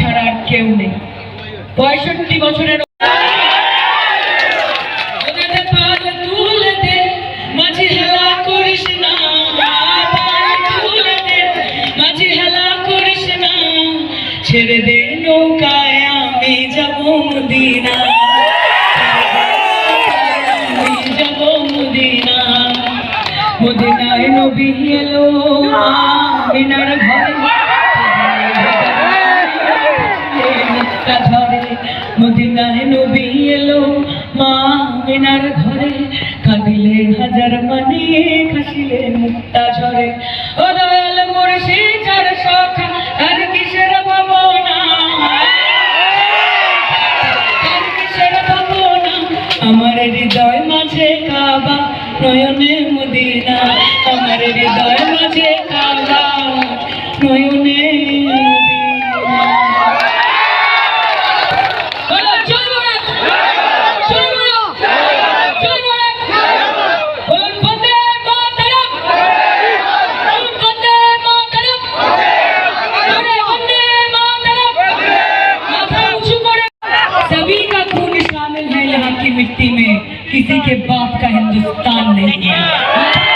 ছাড়া আর কেউ নেই। পঁয়ষট্টি বছরের ছেড়ে দে নৌকায়, আমি যাব মদিনা। আমি যাব মদিনা। মদিনায় নবী এলো মিনার ঘরে মুক্তা ধরে মদিনায় নবী এলো। মা মিনার ঘরে কাঁদিলে হাজার মানে খাসিলে মুক্তা ঝরে। ও দয়াল মুর্শি চার সখা আর কিসের ভাবনা? আর কিসের ভাবনা? আমার হৃদয় মাঝে কাবা, নয়নে মদিনা। আমার হৃদয় মাঝে কাবা, নয়নে মদিনা। मिट्टी में किसी के बाप का हिंदुस्तान नहीं है।